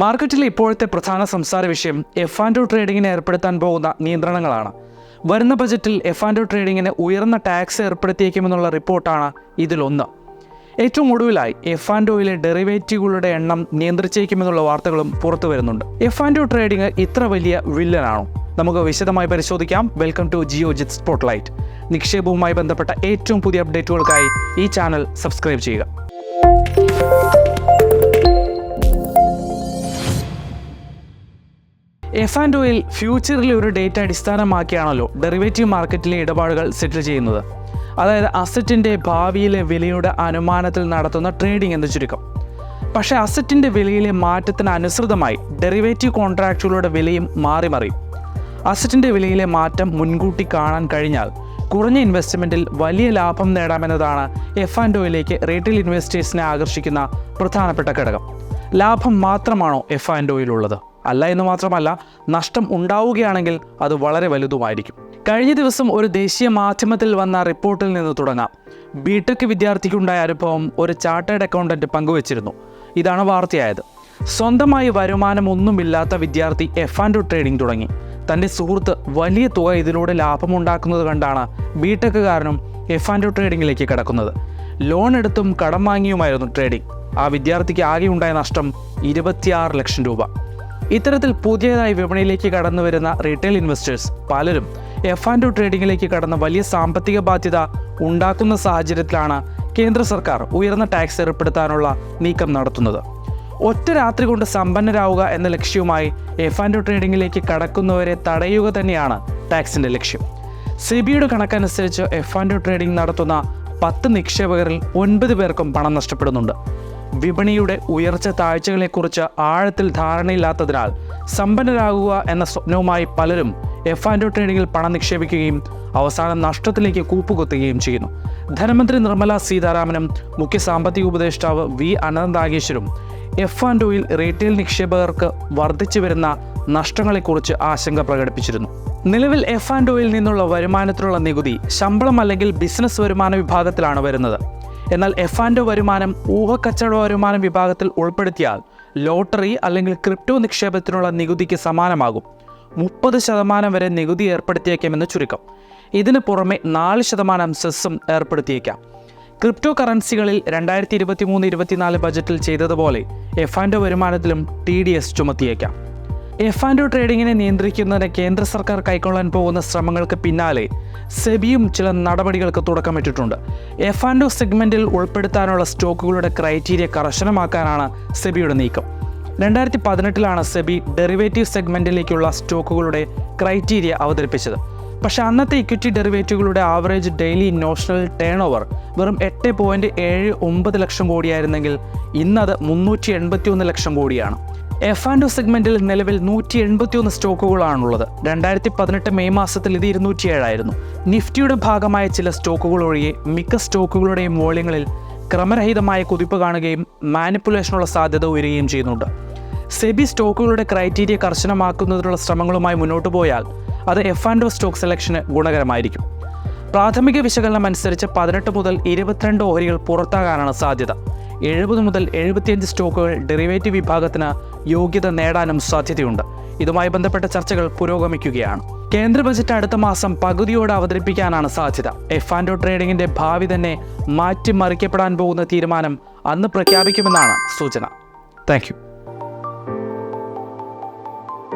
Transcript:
മാർക്കറ്റിലെ ഇപ്പോഴത്തെ പ്രധാന സംസാര വിഷയം എഫ് ആൻഡ് ട്രേഡിങ്ങിനെ ഏർപ്പെടുത്താൻ പോകുന്ന നിയന്ത്രണങ്ങളാണ്. വരുന്ന ബജറ്റിൽ എഫ് ആൻഡ് ട്രേഡിങ്ങിന് ഉയർന്ന ടാക്സ് ഏർപ്പെടുത്തിയേക്കുമെന്നുള്ള റിപ്പോർട്ടാണ് ഇതിലൊന്ന്. ഏറ്റവും ഒടുവിലായി എഫ് ആൻഡ് ഒയിലെ ഡെറിവേറ്റീവുകളുടെ എണ്ണം നിയന്ത്രിച്ചേക്കുമെന്നുള്ള വാർത്തകളും പുറത്തു വരുന്നുണ്ട്. എഫ് ആൻഡ് ട്രേഡിംഗ് ഇത്ര വലിയ വില്ലനാണോ? നമുക്ക് വിശദമായി പരിശോധിക്കാം. Welcome to Geojit spotlight നിക്ഷേപവുമായി ബന്ധപ്പെട്ട ഏറ്റവും പുതിയ അപ്ഡേറ്റുകൾക്കായി ഈ ചാനൽ സബ്സ്ക്രൈബ് ചെയ്യുക. എഫ് ആൻഡ് ഒയിൽ ഫ്യൂച്ചറിലെ ഒരു ഡേറ്റ അടിസ്ഥാനമാക്കിയാണല്ലോ ഡെറിവേറ്റീവ് മാർക്കറ്റിലെ ഇടപാടുകൾ സെറ്റിൽ ചെയ്യുന്നത്. അതായത് അസറ്റിന്റെ ഭാവിയിലെ വിലയുടെ അനുമാനത്തിൽ നടത്തുന്ന ട്രേഡിംഗ് എന്ന് ചുരുക്കം. പക്ഷേ അസറ്റിന്റെ വിലയിലെ മാറ്റത്തിന് അനുസൃതമായി ഡെറിവേറ്റീവ് കോൺട്രാക്റ്റുകളുടെ വിലയും മാറി മറിയും അസറ്റിന്റെ വിലയിലെ മാറ്റം മുൻകൂട്ടി കാണാൻ കഴിഞ്ഞാൽ കുറഞ്ഞ ഇൻവെസ്റ്റ്മെന്റിൽ വലിയ ലാഭം നേടാമെന്നതാണ് എഫ് ആൻഡ് ഒയിലേക്ക് റീറ്റെയിൽ ഇൻവെസ്റ്റേഴ്സിനെ ആകർഷിക്കുന്ന പ്രധാനപ്പെട്ട ഘടകം. ലാഭം മാത്രമാണോ എഫ് ആൻഡ് ഒയിലുള്ളത് അല്ല എന്ന് മാത്രമല്ല നഷ്ടം ഉണ്ടാവുകയാണെങ്കിൽ അത് വളരെ വലുതുമായിരിക്കും. കഴിഞ്ഞ ദിവസം ഒരു ദേശീയ മാധ്യമത്തിൽ വന്ന റിപ്പോർട്ടിൽ നിന്ന് തുടങ്ങാം. ബിടെക് വിദ്യാർത്ഥിക്കുണ്ടായ അനുഭവം ഒരു ചാർട്ടേഡ് അക്കൗണ്ടന്റ് പങ്കുവച്ചിരുന്നു. ഇതാണ് വാർത്തയായത്. സ്വന്തമായി വരുമാനമൊന്നുമില്ലാത്ത വിദ്യാർത്ഥി എഫ് ആൻഡ് ട്രേഡിംഗ് തുടങ്ങി. തന്റെ സുഹൃത്ത് വലിയ തുക ഇതിലൂടെ ലാഭമുണ്ടാക്കുന്നത് കണ്ടാണ് ബിടെക്കുകാരനും എഫ് ആൻഡ് ട്രേഡിങ്ങിലേക്ക് കടക്കുന്നത്. ലോൺ എടുത്തും കടം വാങ്ങിയുമായിരുന്നു ട്രേഡിംഗ് ആ വിദ്യാർത്ഥിക്ക് ആകെ ഉണ്ടായ നഷ്ടം ഇരുപത്തിയാറ് ലക്ഷം രൂപ. ഇത്തരത്തിൽ പുതിയതായി വിപണിയിലേക്ക് കടന്നു വരുന്ന റീറ്റെയിൽ ഇൻവെസ്റ്റേഴ്സ് പലരും എഫ് ആൻഡ് ട്രേഡിങ്ങിലേക്ക് കടന്ന വലിയ സാമ്പത്തിക ബാധ്യത ഉണ്ടാക്കുന്ന സാഹചര്യത്തിലാണ് കേന്ദ്ര സർക്കാർ ഉയർന്ന ടാക്സ് ഏർപ്പെടുത്താനുള്ള നീക്കം നടത്തുന്നത്. ഒറ്റ രാത്രി കൊണ്ട് സമ്പന്നരാവുക എന്ന ലക്ഷ്യവുമായി എഫ് ആൻഡ് ട്രേഡിങ്ങിലേക്ക് കടക്കുന്നവരെ തടയുക തന്നെയാണ് ടാക്സിന്റെ ലക്ഷ്യം. സെബിയുടെ കണക്കനുസരിച്ച് എഫ് ആൻഡ് ട്രേഡിംഗ് നടത്തുന്ന പത്ത് നിക്ഷേപകരിൽ ഒൻപത് പേർക്കും പണം നഷ്ടപ്പെടുന്നുണ്ട്. വിപണിയുടെ ഉയർച്ച താഴ്ചകളെക്കുറിച്ച് ആഴത്തിൽ ധാരണയില്ലാത്തതിനാൽ സമ്പന്നരാകുക എന്ന സ്വപ്നവുമായി പലരും എഫ് ആൻഡ് ട്രേഡിങ്ങിൽ പണം നിക്ഷേപിക്കുകയും അവസാനം നഷ്ടത്തിലേക്ക് കൂപ്പുകുത്തുകയും ചെയ്യുന്നു. ധനമന്ത്രി നിർമ്മല സീതാരാമനും മുഖ്യ സാമ്പത്തിക ഉപദേഷ്ടാവ് വി അനന്താഗേശ്വരും എഫ് ആൻഡ് ഒയിൽ റീറ്റെയിൽ നിക്ഷേപകർക്ക് വർദ്ധിച്ചു വരുന്ന നഷ്ടങ്ങളെക്കുറിച്ച് ആശങ്ക പ്രകടിപ്പിച്ചിരുന്നു. നിലവിൽ എഫ് ആൻഡ് ഒയിൽ നിന്നുള്ള വരുമാനത്തിനുള്ള നികുതി ശമ്പളം അല്ലെങ്കിൽ ബിസിനസ് വരുമാന വിഭാഗത്തിലാണ് വരുന്നത്. എന്നാൽ എഫ് ആൻഡ് വരുമാനം ഊഹക്കച്ചവട വരുമാനം വിഭാഗത്തിൽ ഉൾപ്പെടുത്തിയാൽ ലോട്ടറി അല്ലെങ്കിൽ ക്രിപ്റ്റോ നിക്ഷേപത്തിനുള്ള നികുതിക്ക് സമാനമാകും. മുപ്പത് ശതമാനം വരെ നികുതി ഏർപ്പെടുത്തിയേക്കാമെന്ന് ചുരുക്കം. ഇതിന് പുറമെ നാല് ശതമാനം സെസ്സും ഏർപ്പെടുത്തിയേക്കാം. ക്രിപ്റ്റോ കറൻസികളിൽ രണ്ടായിരത്തി ഇരുപത്തി മൂന്ന് ഇരുപത്തിനാല് ബജറ്റിൽ ചെയ്തതുപോലെ എഫ് ആൻഡ് വരുമാനത്തിലും ടി ഡി എസ് ചുമത്തിയേക്കാം. എഫ് ആൻഡ് ട്രേഡിങ്ങിനെ നിയന്ത്രിക്കുന്നതിന് കേന്ദ്ര സർക്കാർ കൈക്കൊള്ളാൻ പോകുന്ന ശ്രമങ്ങൾക്ക് പിന്നാലെ സെബിയും ചില നടപടികൾക്ക് തുടക്കമിട്ടിട്ടുണ്ട്. എഫ് ആൻഡ് സെഗ്മെന്റിൽ ഉൾപ്പെടുത്താനുള്ള സ്റ്റോക്കുകളുടെ ക്രൈറ്റീരിയ കർശനമാക്കാനാണ് സെബിയുടെ നീക്കം. രണ്ടായിരത്തി പതിനെട്ടിലാണ് സെബി ഡെറിവേറ്റീവ് സെഗ്മെന്റിലേക്കുള്ള സ്റ്റോക്കുകളുടെ ക്രൈറ്റീരിയ അവതരിപ്പിച്ചത്. പക്ഷേ അന്നത്തെ ഇക്വിറ്റി ഡെറിവേറ്റീവുകളുടെ average daily notional turnover വെറും എട്ട് പോയിന്റ് ഏഴ് ഒമ്പത് ലക്ഷം കോടിയായിരുന്നെങ്കിൽ ഇന്നത് മുന്നൂറ്റി എൺപത്തി ഒന്ന് ലക്ഷം കോടിയാണ്. എഫ് ആൻഡ് സെഗ്മെന്റിൽ നിലവിൽ നൂറ്റി എൺപത്തിയൊന്ന് സ്റ്റോക്കുകളാണുള്ളത്. രണ്ടായിരത്തി പതിനെട്ട് മെയ് മാസത്തിൽ ഇത് ഇരുന്നൂറ്റിയേഴായിരുന്നു. നിഫ്റ്റിയുടെ ഭാഗമായ ചില സ്റ്റോക്കുകൾ ഒഴികെ മിക്ക സ്റ്റോക്കുകളുടെയും മൂല്യങ്ങളിൽ ക്രമരഹിതമായ കുതിപ്പ് കാണുകയും മാനിപ്പുലേഷനുള്ള സാധ്യത ഉയരുകയും ചെയ്യുന്നുണ്ട്. സെബി സ്റ്റോക്കുകളുടെ ക്രൈറ്റീരിയ കർശനമാക്കുന്നതിനുള്ള ശ്രമങ്ങളുമായി മുന്നോട്ട് പോയാൽ അത് എഫ് ആൻഡ് സ്റ്റോക്ക് സെലക്ഷന് ഗുണകരമായിരിക്കും. പ്രാഥമിക വിശകലനം അനുസരിച്ച് പതിനെട്ട് മുതൽ ഇരുപത്തിരണ്ട് ഓഹരികൾ പുറത്താകാനാണ് സാധ്യത. എഴുപത് മുതൽ എഴുപത്തിയഞ്ച് സ്റ്റോക്കുകൾ ഡെറിവേറ്റീവ് വിഭാഗത്തിന് യോഗ്യത നേടാനും സാധ്യതയുണ്ട്. ഇതുമായി ബന്ധപ്പെട്ട ചർച്ചകൾ പുരോഗമിക്കുകയാണ്. കേന്ദ്ര ബജറ്റ് അടുത്ത മാസം പകുതിയോടെ അവതരിപ്പിക്കാനാണ് സാധ്യത. എഫ് ആൻഡ് ട്രേഡിംഗിന്റെ ഭാവി തന്നെ മാറ്റിമറിക്കപ്പെടാൻ പോകുന്ന തീരുമാനം അന്ന് പ്രഖ്യാപിക്കുമെന്നാണ് സൂചന. താങ്ക്